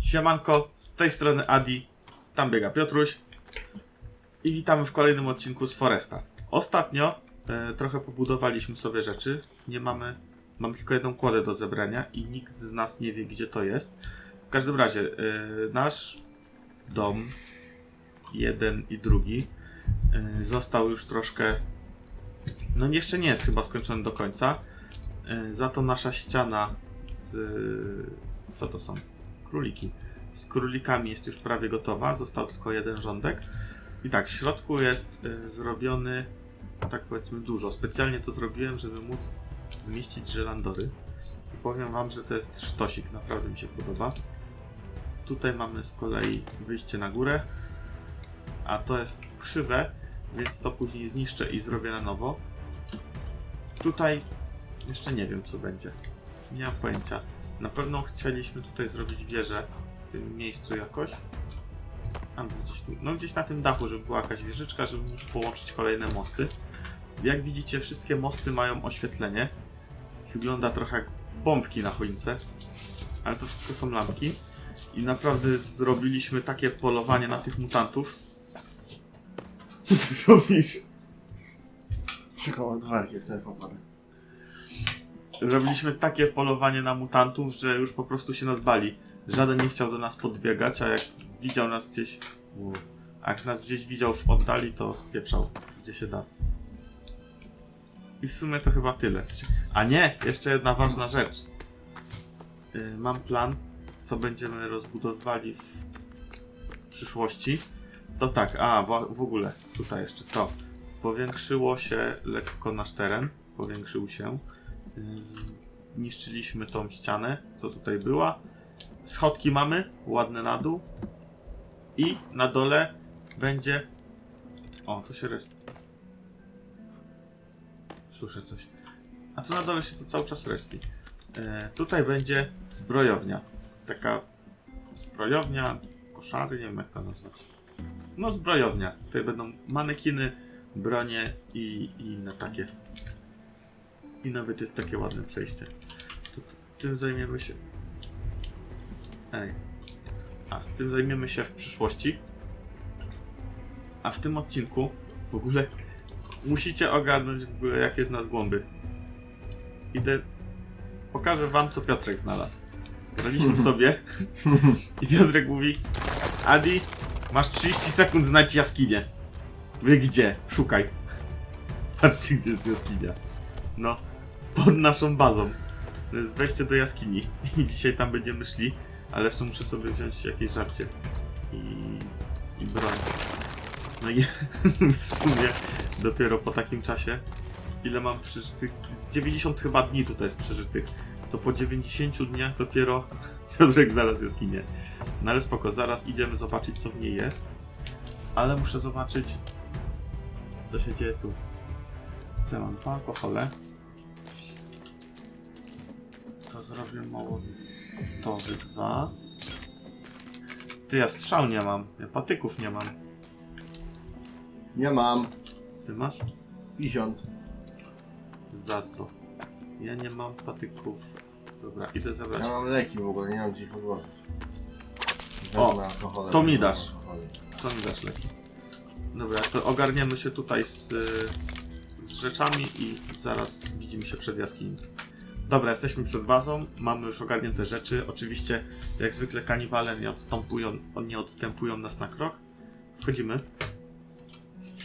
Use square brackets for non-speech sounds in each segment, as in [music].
Siemanko, z tej strony Adi, tam biega Piotruś i witamy w kolejnym odcinku z Foresta. Ostatnio e, trochę pobudowaliśmy sobie rzeczy, nie mamy, mam tylko jedną kłodę do zebrania i nikt z nas nie wie gdzie to jest. W każdym razie, e, nasz dom, jeden i drugi, e, został już troszkę, no jeszcze nie jest chyba skończony do końca, e, za to nasza ściana z, co to są? Króliki. Z królikami jest już prawie gotowa, został tylko jeden rządek. I tak, w środku jest y, zrobiony, tak powiedzmy, dużo. Specjalnie to zrobiłem, żeby móc zmieścić żelandory. I powiem Wam, że to jest sztosik, naprawdę mi się podoba. Tutaj mamy z kolei wyjście na górę, a to jest krzywe, więc to później zniszczę i zrobię na nowo. Tutaj jeszcze nie wiem, co będzie. Nie mam pojęcia. Na pewno chcieliśmy tutaj zrobić wieżę w tym miejscu jakoś. A gdzieś tu. No gdzieś na tym dachu, żeby była jakaś wieżyczka, żeby móc połączyć kolejne mosty. Jak widzicie, wszystkie mosty mają oświetlenie. Wygląda trochę jak bombki na choince. Ale to wszystko są lampki. I naprawdę zrobiliśmy takie polowanie na tych mutantów. Co ty robisz? Szukam odwarki, w ten popadę. Robiliśmy takie polowanie na mutantów, że już po prostu się nas bali. Żaden nie chciał do nas podbiegać, a jak widział nas gdzieś. A jak nas gdzieś widział w oddali, to spieprzał, gdzie się da. I w sumie to chyba tyle. A nie, jeszcze jedna ważna rzecz. Yy, mam plan, co będziemy rozbudowywali w przyszłości. To tak, a w ogóle, tutaj jeszcze to. Powiększyło się lekko nasz teren. Powiększył się zniszczyliśmy tą ścianę, co tutaj była. Schodki mamy, ładne na dół. I na dole będzie... O, to się res... Słyszę coś. A co na dole się to cały czas respi. E, tutaj będzie zbrojownia. Taka zbrojownia, koszary, nie wiem jak to nazwać. No zbrojownia. Tutaj będą manekiny, bronie i, i inne takie. I nawet jest takie ładne przejście. To, t- tym zajmiemy się. Ej. A, tym zajmiemy się w przyszłości. A w tym odcinku w ogóle musicie ogarnąć w ogóle jakie jest nas głąby. Idę. Pokażę wam co Piotrek znalazł. Graliśmy [laughs] sobie i Piotrek mówi Adi, masz 30 sekund znajdź jaskinię. Wy gdzie? Szukaj. Patrzcie gdzie jest jaskinia. No, pod naszą bazą. To jest wejście do jaskini. I dzisiaj tam będziemy szli, ale jeszcze muszę sobie wziąć jakieś żarcie. I, i broń. No i [laughs] w sumie dopiero po takim czasie, ile mam przeżytych, z 90 chyba dni tutaj jest przeżytych, to po 90 dniach dopiero [laughs] Piotrek znalazł jaskinię. No ale spoko, zaraz idziemy zobaczyć co w niej jest. Ale muszę zobaczyć, co się dzieje tu. Co mam? Dwa alkohole. To zrobię mało. To wy dwa. Ty, ja strzał nie mam. Ja patyków nie mam. Nie mam. Ty masz? 50. Zazdro. Ja nie mam patyków. Dobra, idę zebrać. Ja mam leki w ogóle, nie mam gdzie ich odłożyć. O, Wezmę alkohole, to mi wezmę dasz. alkohole. To mi dasz leki. Dobra, to ogarniemy się tutaj z, y, z rzeczami i zaraz widzimy się przed jaskinią. Dobra, jesteśmy przed bazą, mamy już ogarnięte rzeczy. Oczywiście, jak zwykle kanibale nie odstępują, nie odstępują nas na krok. Wchodzimy.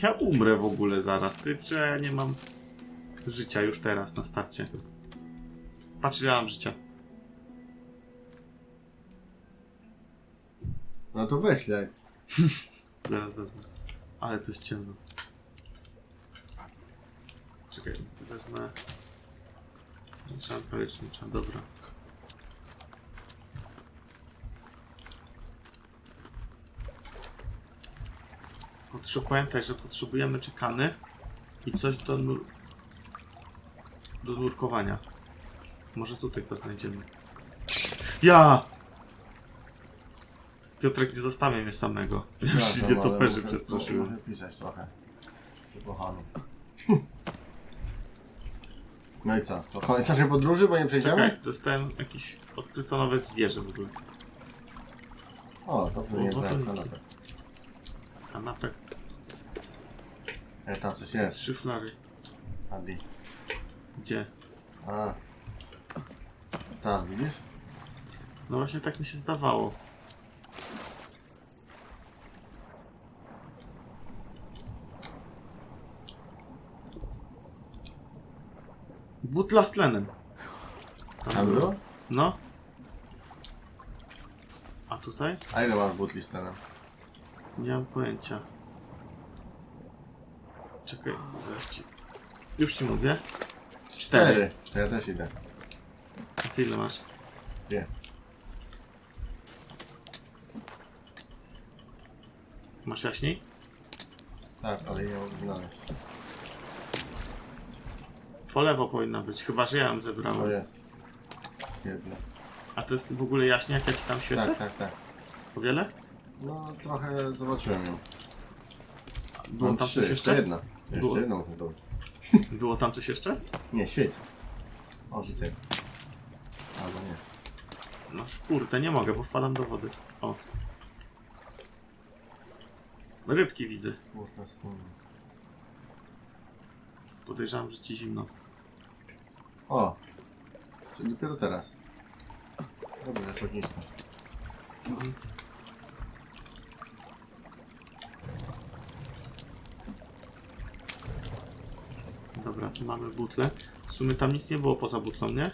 Ja umrę w ogóle zaraz, ty, że ja nie mam życia już teraz na starcie. Patrz, ile mam życia. No to weź lek. [laughs] Zaraz wezmę. Ale jest ciemno. Czekaj, wezmę. Szanka lecznicza, dobra. Potrze- pamiętaj, że potrzebujemy czekany i coś do, nur- do nurkowania. Może tutaj to znajdziemy. Ja! Piotrek, nie zostawię mnie samego. Ja już się nie toperzy przestraszyłem. Muszę pisać trochę. Wykochany. No i co? To koniec naszej podróży, bo nie przejdziemy? Czekaj, dostałem jakieś odkryto nowe zwierzę w ogóle. O, dobrze, nie O, brałem to- kanapek. Kanapek, E, tam coś jest. trzy flary. Adi. Gdzie? A. Tam, widzisz? No właśnie tak mi się zdawało. Butla z tlenem. Tam było? No. A tutaj? A ile masz butli z tenem? Nie mam pojęcia. Czekaj, zaraz ci... Już ci mówię. Cztery. To ja też idę. A ty ile masz? Dwie. Masz jaśniej? Tak, ale nie mogę znaleźć. Po lewo powinna być, chyba że ja ją To zebrałem. jest. Jedno. A to jest w ogóle jaśnie, jak ja ci tam świecę? Tak, tak, tak. O wiele? No, trochę zobaczyłem ją. Było Mam tam trzy, coś jeszcze? Jedna. Jeszcze Było. jedną chyba. Było tam coś jeszcze? Nie, świeć. O, rzucaj. Albo nie. No kurde, nie mogę, bo wpadam do wody. O. Rybki widzę. Kurwa. Podejrzewam, że ci zimno. O! Czyli dopiero teraz. Dobra, jest ognisko. Mhm. Dobra, tu mamy butlę. W sumie tam nic nie było poza butlą, nie?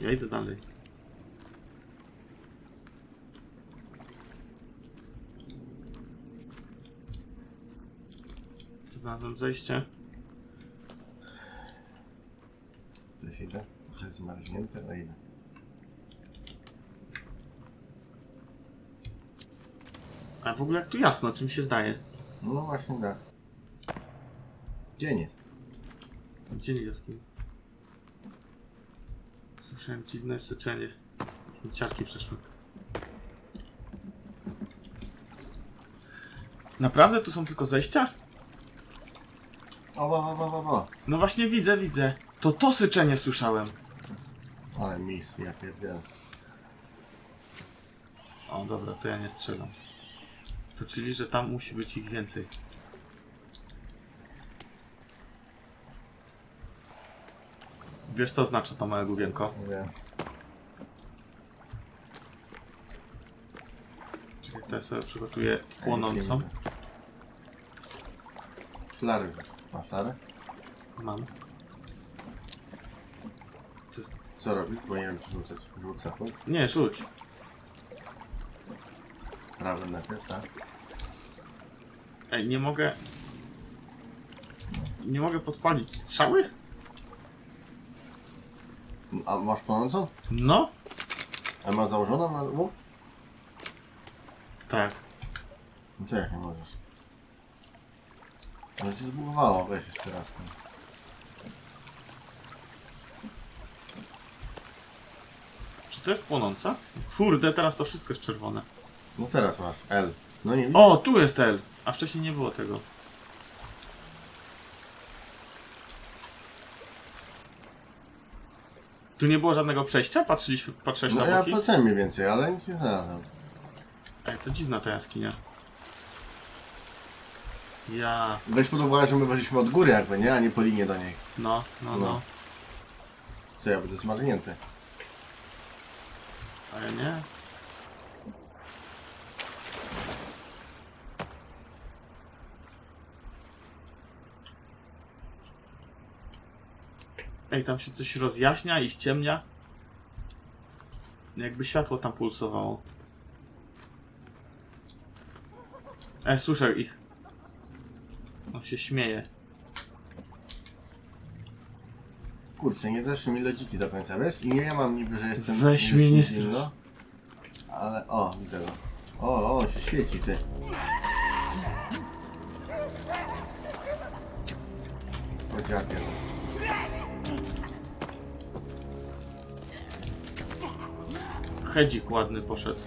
Ja idę dalej. Znalazłem zejście. Idę. Trochę zmarznięte, ale idę. A w ogóle jak tu jasno, czym się zdaje? No właśnie tak. Dzień jest. Gdzie nie jaskini? Słyszałem dziwne syczenie. Już mi ciarki przeszły. Naprawdę tu są tylko zejścia? O, o, o, o, o. No właśnie widzę, widzę. To to syczenie słyszałem. Ale mis, ja pierdzielę. O dobra, to ja nie strzelam. To czyli, że tam musi być ich więcej. Wiesz co znaczy to małe główienko? Nie wiem. Czekaj, to ja sobie przygotuję płonącą. Flary. Ma flary? Mam. Co robić? Powinienem przerzucać. Rzucę tu. Nie, rzuć. Prawym najpierw, tak? Ej, nie mogę... Nie mogę podpalić strzały? A masz płonącą? No. A masz założoną na łuk? Tak. No to jak nie możesz? Może cię zbugowało, weź jeszcze raz ten. To jest płonąca? Kurde, teraz to wszystko jest czerwone. No teraz masz L. No nie O, tu jest L. A wcześniej nie było tego. Tu nie było żadnego przejścia? Patrzyliśmy, patrzyłeś No na ja boki? patrzyłem mniej więcej, ale nic nie znalazłem. Ej, to dziwna ta jaskinia. Ja... Weź pod uwagę, że my weszliśmy od góry jakby, nie? A nie po linie do niej. No, no, no. No. Co, ja będę zmarznięty. A ja nie? Ej, tam się coś rozjaśnia i ściemnia. Jakby światło tam pulsowało. E, słyszę ich. On się śmieje. Kurczę, nie zeszły mi lodziki do końca, wiesz? I nie mam niby, że jestem... Weź mnie, nie strasz. zimno, Ale, o, widzę go. O, o, się świeci, ty. O, dziadzie. Hedzik ładny poszedł.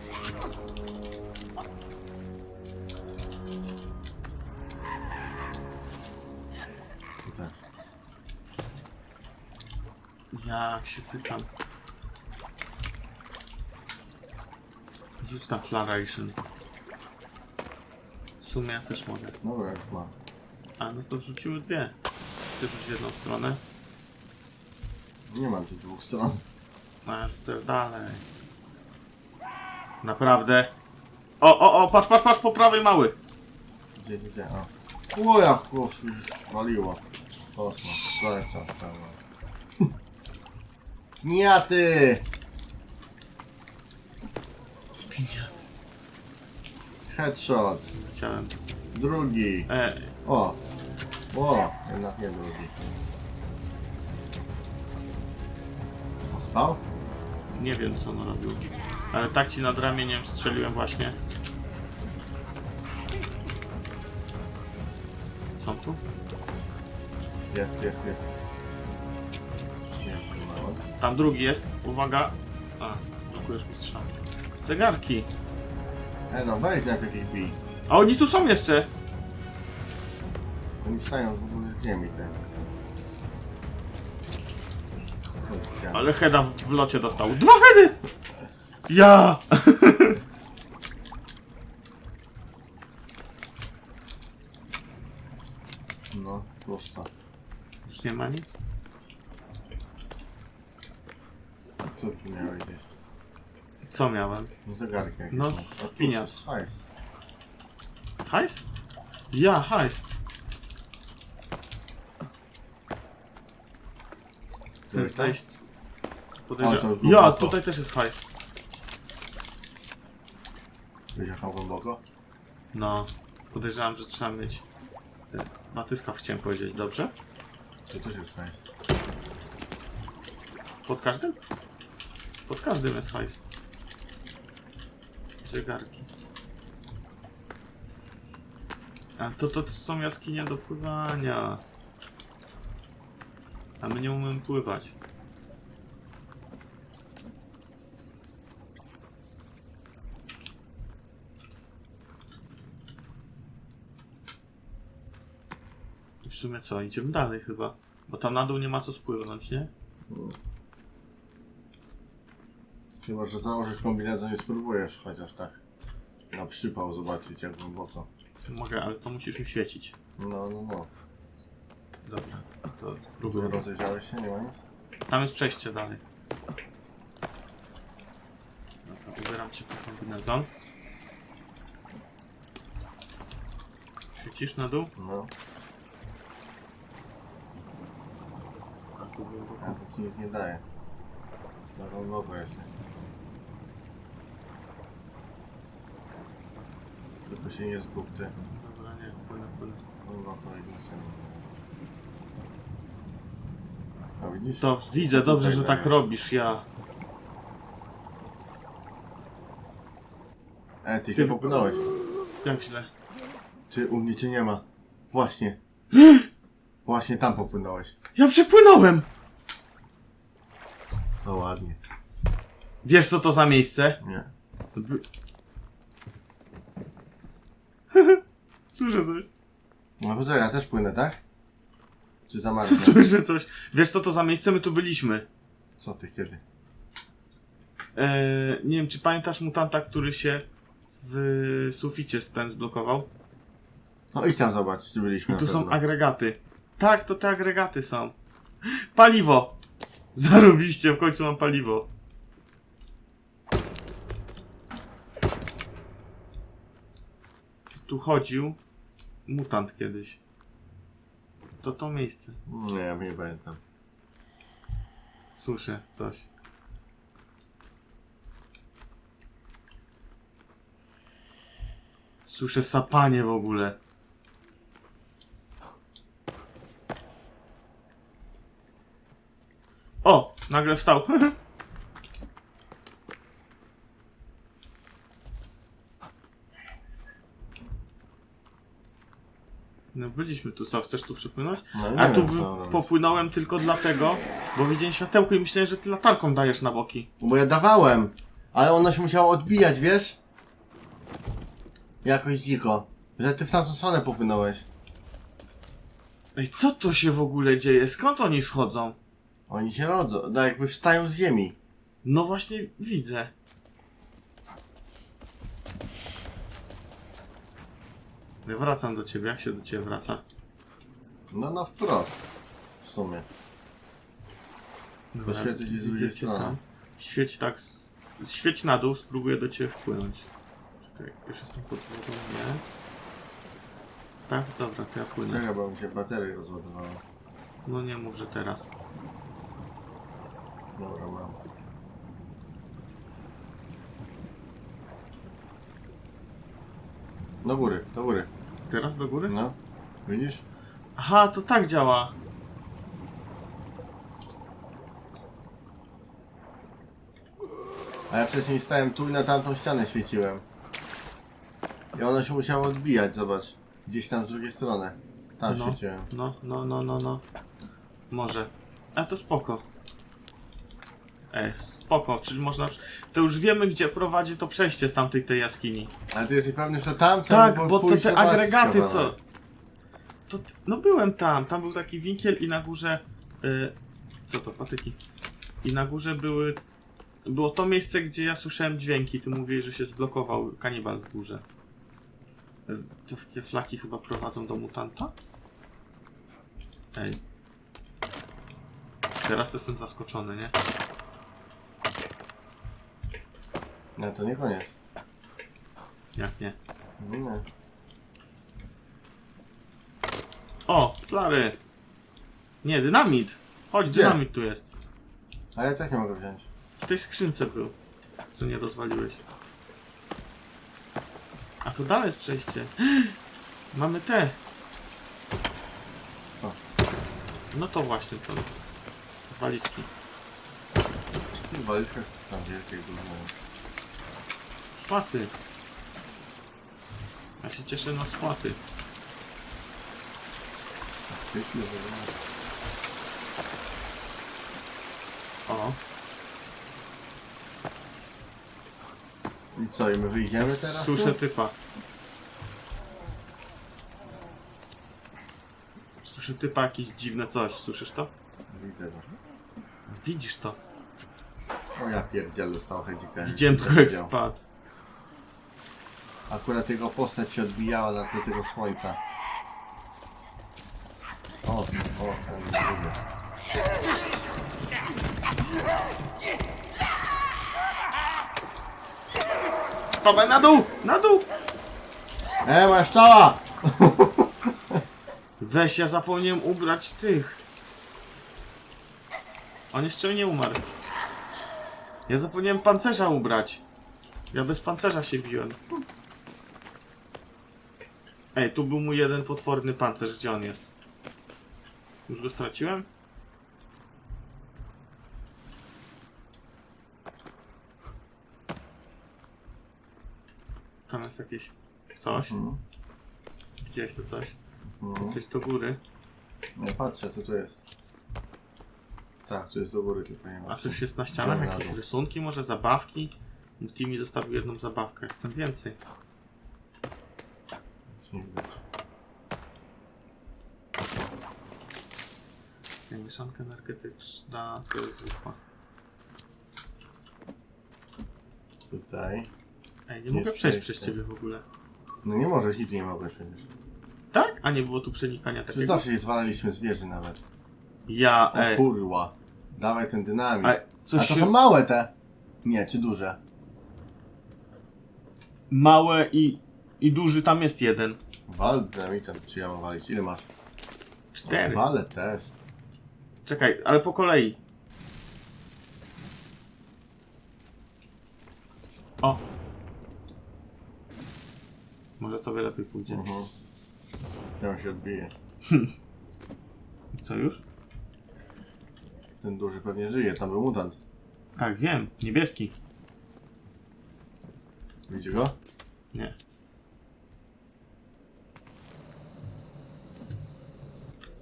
Jak się cykam. Rzuć tam flaration. W sumie ja też mogę. Dobra, już mam. A no to rzuciły dwie. Ty rzuć jedną stronę, Nie mam tych dwóch stron. a ja rzucę dalej. Naprawdę. O, o, o, patrz, patrz, patrz, po prawej mały. Gdzie, gdzie, gdzie? O. O, jak kosz już waliło. Kosmo. Zaraz tam, tam. Nie ty! Piniat. Headshot. Chciałem. Drugi. E, O! O! Jednak nie drugi. Spał? nie wiem co on robił. Ale tak ci nad ramieniem strzeliłem właśnie. Są tu? Jest, jest, jest. Tam drugi jest. Uwaga. A, blokujesz mi strzał. Zegarki. E no, weź najpierw ich bij. A oni tu są jeszcze. Oni stają z w ogóle z ziemi, te. Ale... Ale Heda w, w locie dostał. Dwa Hedy! Ja! [laughs] No, prosto. Już nie ma nic? Co ty miałeś gdzieś? Co miałem? No zegarki jakieś No, z A tu pieniądz. jest Hajs. Hajs? Ja, hajs. To jest zejść. Podejrzewam. to Ja, głęboko. tutaj też jest hajs. Wiesz głęboko? No, podejrzewam, że trzeba mieć... y, Batyskaw chciałem powiedzieć, dobrze? To też jest hajs. Pod każdym? Pod każdym jest hajs. Zegarki. Ale to, to są jaskinie do pływania. A my nie umiemy pływać. W sumie co, idziemy dalej chyba. Bo tam na dół nie ma co spłynąć, nie? Chyba, że założyć kombinezon i spróbujesz chociaż tak. Na przypał zobaczyć jak głęboko. Mogę, ale to musisz mi świecić. No, no, no. Dobra, to Próbuję. spróbuję. Rozejrzałeś się? Nie ma nic? Tam jest przejście dalej. Dobra, ubieram cię po kombinezon. Świecisz na dół? No. A to ci nic nie daje. Na głęboko jesteś. Tylko się nie zgub ty. Dobra, nie, płynę, płynę. Głęboko i nic nie ma. A widzisz? To widzę, dobrze, że tak robisz, ja. E, ty Ty się w- popłynąłeś. Jak źle. Ty, u mnie cię nie ma. Właśnie. [gasps] Właśnie tam popłynąłeś. Ja przepłynąłem! No ładnie. Wiesz co to za miejsce? Nie. To by... Słyszę coś. No to ja też płynę, tak? Czy zamarznę? [laughs] Słyszę coś. Wiesz co to za miejsce? My tu byliśmy. Co ty, kiedy? Eee, nie wiem, czy pamiętasz mutanta, który się w suficie ten zblokował? No idź tam zobacz, czy byliśmy I tu na są pewno. agregaty. Tak, to te agregaty są. [gasps] Paliwo! [laughs] Zarobiście, w końcu mam paliwo. Tu chodził mutant kiedyś. To to miejsce. Nie, ja nie pamiętam. Słyszę coś. Słyszę sapanie w ogóle. O! Nagle wstał. [laughs] No byliśmy tu, co? Chcesz tu przypłynąć? No, nie A wiem, tu co w- robić. popłynąłem tylko dlatego, bo widziałem światełko i myślałem, że ty latarką dajesz na boki. Bo ja dawałem, ale ono się musiało odbijać, wiesz? Jakoś dziko. Że ty w tamtą stronę popłynąłeś. Ej, co tu się w ogóle dzieje? Skąd oni wchodzą? Oni się rodzą, no jakby wstają z ziemi. No właśnie widzę. Ja wracam do ciebie. Jak się do ciebie wraca? No na wprost. W sumie. Dobra, Poświecę ci z widzę drugiej cię strony. tam. Świeć tak. s- Świeć na dół, spróbuję do ciebie wpłynąć. Czekaj, już jestem pod wodą, nie? Tak? Dobra, to ja płynę. Czekaj, bo mi się bateria rozładowała. No nie mów, że teraz. Dobra, mam. Do góry, do góry. Teraz do góry? No. Widzisz? Aha, to tak działa. A ja wcześniej stałem tu i na tamtą ścianę świeciłem. I ono się musiało odbijać, zobacz. Gdzieś tam z drugiej strony. Tam No. świeciłem. No, no, no, no, no. Może. A to spoko. Ej, spoko, czyli można... To już wiemy, gdzie prowadzi to przejście z tamtej tej jaskini. Ale ty jesteś pewny, że tam Tak, bo to te agregaty, co... To, no byłem tam, tam był taki winkiel i na górze... Y, co to, patyki? I na górze były... Było to miejsce, gdzie ja słyszałem dźwięki. Ty mówiłeś, że się zblokował kanibal w górze. Y, Te takie flaki chyba prowadzą do mutanta? Ej. Teraz to jestem zaskoczony, nie? No to nie koniec. Jak nie? No nie. O, flary! Nie, dynamit! Chodź, Gdzie? dynamit tu jest. A ja tak nie mogę wziąć. W tej skrzynce był, co nie rozwaliłeś. A to dalej jest przejście. [gasps] Mamy te. Co? No to właśnie co. Walizki. W tych walizkach tam wielkie gówno. Szmaty. Ja się cieszę na szmaty. O, I co, i my wyjdziemy teraz? suszę tu? typa. Suszę typa jakieś dziwne coś. Słyszysz to? Widzę go. Widzisz to? O ja pierdzielę stał hedzika. Widziałem tylko jak spadł. Akurat jego postać się odbijała na tle tego słońca. O, o, ten drugi. Na dół! Na dół! E, masz czała! [laughs] Weź, ja zapomniałem ubrać tych. On jeszcze nie umarł. Ja zapomniałem pancerza ubrać. Ja bez pancerza się biłem. Ej, tu był mój jeden potworny pancerz. Gdzie on jest? Już go straciłem? Tam jest jakieś coś. Mhm. Gdzieś to coś. Mhm. jest coś do góry. Nie patrzę, co tu jest. Tak, tu jest do góry, tylko nie ma. A coś jest na ścianach? Jakieś rysunki? Może zabawki? Timmy zostawił jedną zabawkę. Chcę więcej. Nie. Nie, Mieszanka energetyczna to jest zwykła. Tutaj. Ej, nie Jest mogę przejść przejście. przez ciebie w ogóle. No nie możesz, nigdy nie mogłeś przecież. Tak? A nie było tu przenikania takiego? zawsze je zwalaliśmy z wieży nawet. Ja, O ej. kurwa. Dawaj ten dynamit. A A coś to się... są małe te. Nie, czy duże? Małe i... I duży tam jest jeden. Wal dynamitem, czy ja mam walić? Ile masz? Cztery. Wale też. Czekaj, ale po kolei. O. Może tobie lepiej pójdzie. Mhm. Tam się odbije. [laughs] Co już? Ten duży pewnie żyje, tam był mutant. Tak, wiem. Niebieski. Widzi go? Nie.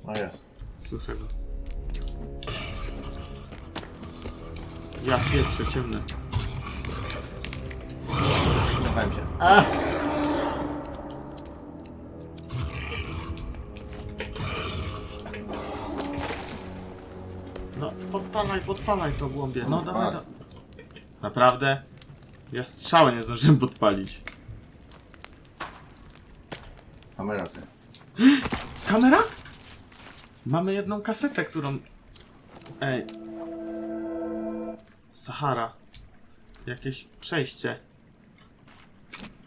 O jest. Słyszę go. Ja pierwsze ciemne. jest. Schowałem się. A! No, podpalaj, podpalaj to głąbie. No, dawaj, da... Naprawdę? Ja strzałę nie zdążyłem podpalić. Kamera ty. Kamera? Mamy jedną kasetę, którą... Ej. Sahara. Jakieś przejście.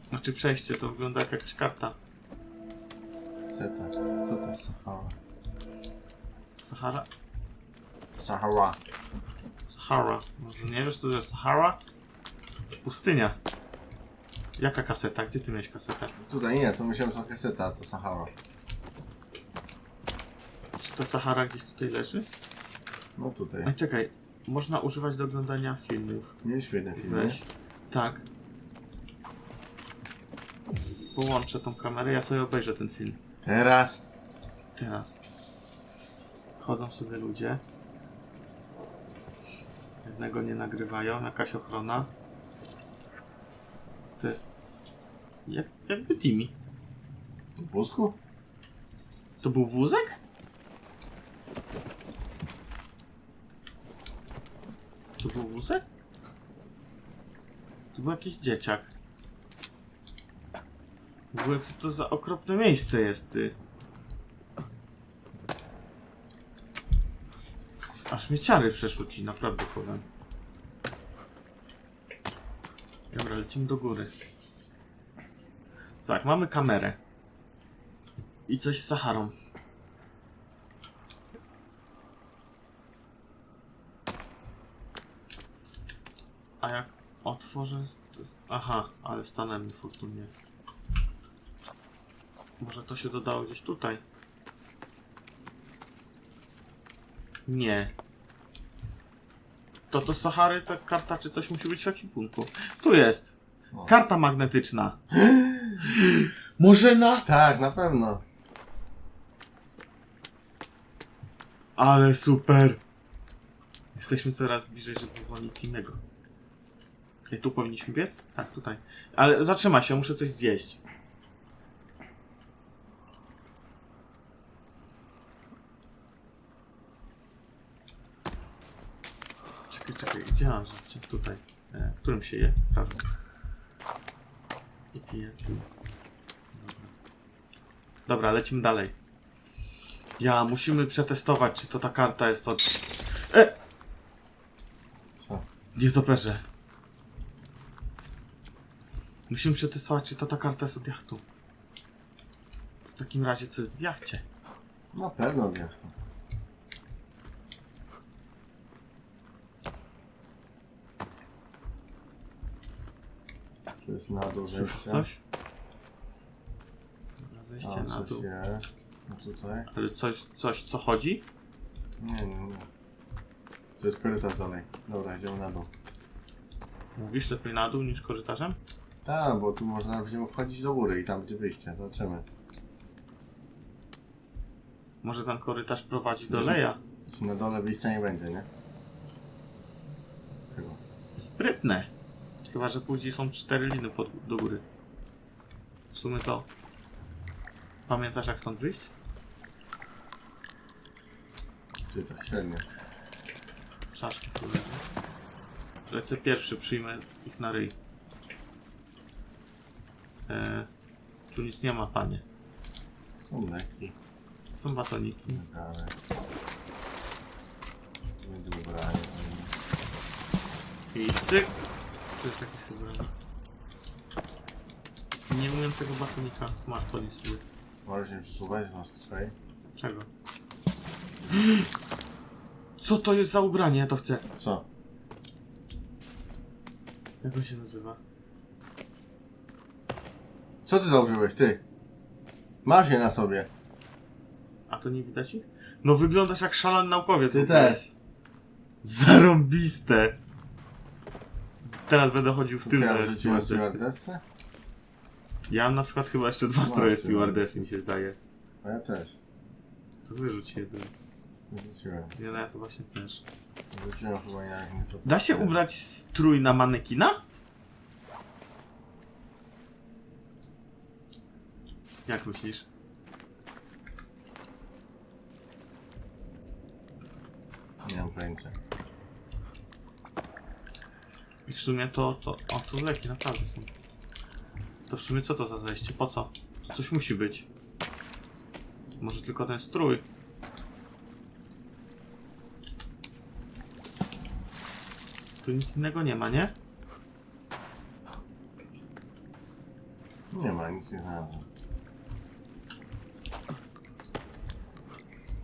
Znaczy przejście, to wygląda jak jakaś karta. Seta. Co to jest Sahara? Sahara? Sahara. Sahara. Może nie wiesz co to jest Sahara? Pustynia. Jaka kaseta? Gdzie ty miałeś kasetę? Tutaj nie, to myślałem, że to kaseta, to Sahara. Czy ta Sahara gdzieś tutaj leży? No tutaj. Ej, czekaj. Można używać do oglądania filmów. Mieliśmy jeden film, Weź. Tak. Połączę tą kamerę, ja sobie obejrzę ten film. Teraz. Teraz. Chodzą sobie ludzie. Jednego nie nagrywają, jakaś ochrona. To jest... Jak, jakby Timmy. W wózku? To był wózek? Był wózek? To był jakiś dzieciak. W ogóle co to za okropne miejsce jest, ty? Aż mnie ciary przeszło ci, naprawdę powiem. Dobra, lecimy do góry. Tak, mamy kamerę. I coś z Saharą. A jak otworzę... Aha, ale stanęłem niefortunnie. Może to się dodało gdzieś tutaj? Nie. To to Sahary, ta karta czy coś musi być w ekwipunku. Tu jest. O. Karta magnetyczna. [gasps] Może na... Tak, na pewno. Ale super! Jesteśmy coraz bliżej, żeby uwolnić Timego. Ej, tu powinniśmy biec? Tak, tutaj. Ale zatrzymaj się, muszę coś zjeść. Czekaj, czekaj, gdzie mam życie? Tutaj. E, którym się je? Prawda. I piję tu. Dobra. Dobra, lecimy dalej. Ja, musimy przetestować, czy to ta karta jest od... E! Co? Nie toperze. Musimy przetestować, czy to ta karta jest od jachtu. W takim razie, co jest w jachcie? Na pewno wiesz to. Tu jest na dół Słyszysz zejście. coś? Dobra, zejście Tam na coś dół. jest. No tutaj. Ale coś, coś, co chodzi? Nie, nie, nie. To jest korytarz dalej. Dobra, idziemy na dół. Mówisz lepiej na dół niż korytarzem? Tak, bo tu można będziemy wchodzić do góry i tam będzie wyjście. Zobaczymy. Może ten korytarz prowadzi do Może- leja? Czy na dole wyjścia nie będzie, nie? Chyba. Sprytne. Chyba, że później są cztery liny pod, do góry. W sumie to... Pamiętasz jak stąd wyjść? Ty tak średnio. Czaszki tu leżą. Lecę pierwszy, przyjmę ich na ryj. E, tu nic nie ma, panie. Są leki. Są batoniki. Ale... Będzie ubranie. I cyk! Tu jest jakieś ubranie. Nie umiem tego batonika. Masz, podnieś sobie. Możesz nie przesuwać z maski swojej? Czego? [gasps] Co to jest za ubranie? Ja to chcę. Co? Jak on się nazywa? Co ty założyłeś, ty? Masz je na sobie. A to nie widać ich? No wyglądasz jak szalony naukowiec. Ty też. Zarąbiste! Teraz będę chodził w Co tym ja stewardessy. stewardessę? Ja mam na przykład chyba jeszcze dwa stroje stewardessy. stewardessy mi się zdaje. A ja też. To wyrzuć jeden. Wrzuciłem. Ja, ja to właśnie też. Wrzuciłem chyba jak nie to co Da się chciałem. ubrać strój na manekina? Jak myślisz? Nie mam pojęcia. I w sumie to, to... O, tu leki naprawdę są. To w sumie co to za zejście? Po co? Tu coś musi być. Może tylko ten strój. Tu nic innego nie ma, nie? Nie ma, nic nie znalazłem.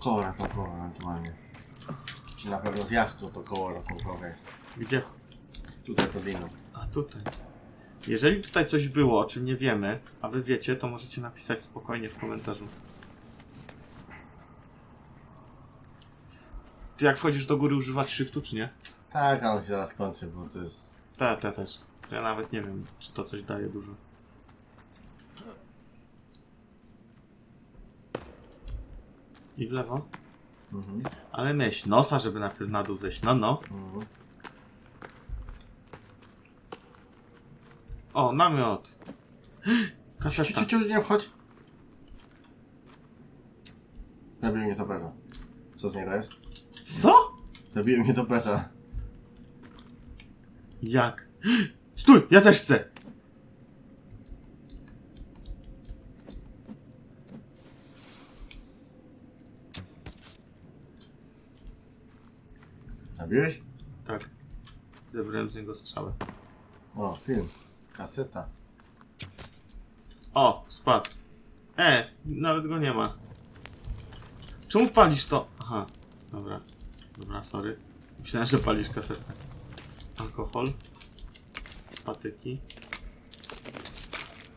Koło ratunkowe ewentualnie. Na pewno z jachtu to koło ratunkowe jest. Gdzie? Tutaj powinno. A tutaj. Jeżeli tutaj coś było, o czym nie wiemy, a wy wiecie, to możecie napisać spokojnie w komentarzu. Ty jak wchodzisz do góry używać shiftu, czy nie? Tak, ale on się zaraz kończy, bo to jest... Ta, ta też. Ja nawet nie wiem, czy to coś daje dużo. I w lewo. Mhm. Ale myśl, nosa, żeby najpierw na dół zejść. No, no. Mhm. O, namiot. [gasps] Ciu, Kaseta. ciu, ciu, nie wchodź! Zabił mnie toperza. Co z niego jest? Co? Zabił mnie toperza. Jak? [gasps] Stój, ja też chcę. Zabiłeś? Tak. Zebrałem z niego strzałę. O, film. Kaseta. O, spadł. E, nawet go nie ma. Czemu palisz to? Aha, dobra. Dobra, sorry. Myślałem, że palisz kasetę. Alkohol. Patyki.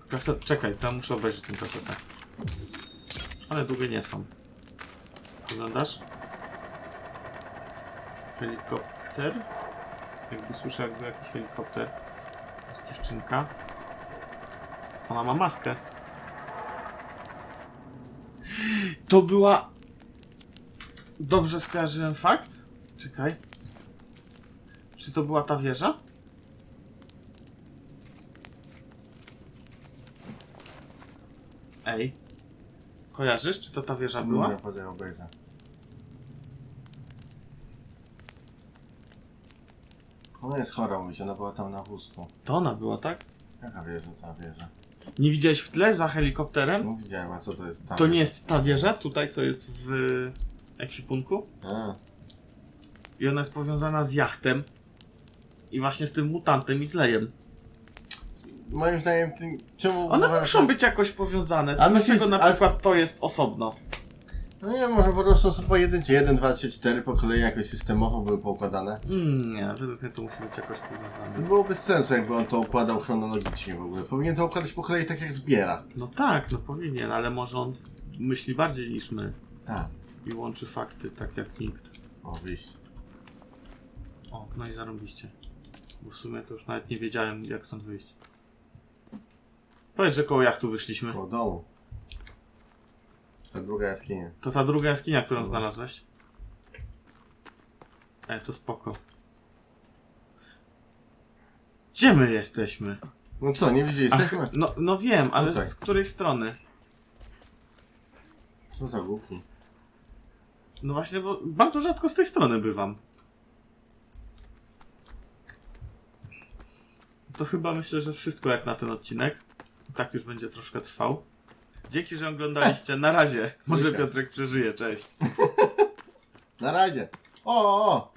Kaset... Czekaj, ja muszę obejrzeć tę kasetę. Ale długie nie są. Oglądasz? Helikopter? Jakby słyszę, jakby jakiś helikopter. Jest dziewczynka. Ona ma maskę. To była... Dobrze skojarzyłem fakt? Czekaj. Czy to była ta wieża? Ej. Kojarzysz, czy to ta wieża była? Nie, poczekaj, obejrzę. Ona jest chora, mówi się, ona była tam na wózku. To ona była, tak? Jaka wieża, ta wieża? Nie widziałeś w tle za helikopterem? No widziałem, a co to jest ta To nie jest ta wieża tutaj, co jest w ekwipunku? A, I ona jest powiązana z jachtem. I właśnie z tym mutantem i z lejem. moim zdaniem, tym, czemu... One uważasz- muszą być jakoś powiązane. Ale Dlaczego myślisz- na ale- przykład to jest osobno? No nie, może po prostu są pojedyncze. 1, 2, 3, 4 po kolei jakoś systemowo były poukładane. Mm, nie, według mnie to musi być jakoś powiązane. Było bez sensu, jakby on to układał chronologicznie w ogóle. Powinien to układać po kolei tak jak zbiera. No tak, no powinien, ale może on myśli bardziej niż my. Tak. I łączy fakty tak jak nikt. O, wyjść. O, no i zarąbiście. Bo w sumie to już nawet nie wiedziałem jak stąd wyjść. Powiedz, że koło jachtu wyszliśmy. Po domu. Ta druga jaskinia. To ta druga jaskinia, którą No. znalazłeś? E, to spoko. Gdzie my jesteśmy? No co, nie widzieli, Ach, jesteśmy? no, no wiem, ale Tutaj. z której strony? Co za głupki. No właśnie, bo bardzo rzadko z tej strony bywam. To chyba myślę, że wszystko jak na ten odcinek. Tak już będzie troszkę trwał. Dzięki, że oglądaliście. Na razie. Może. Piotrek przeżyje. Cześć. [laughs] Na razie. O, o, o.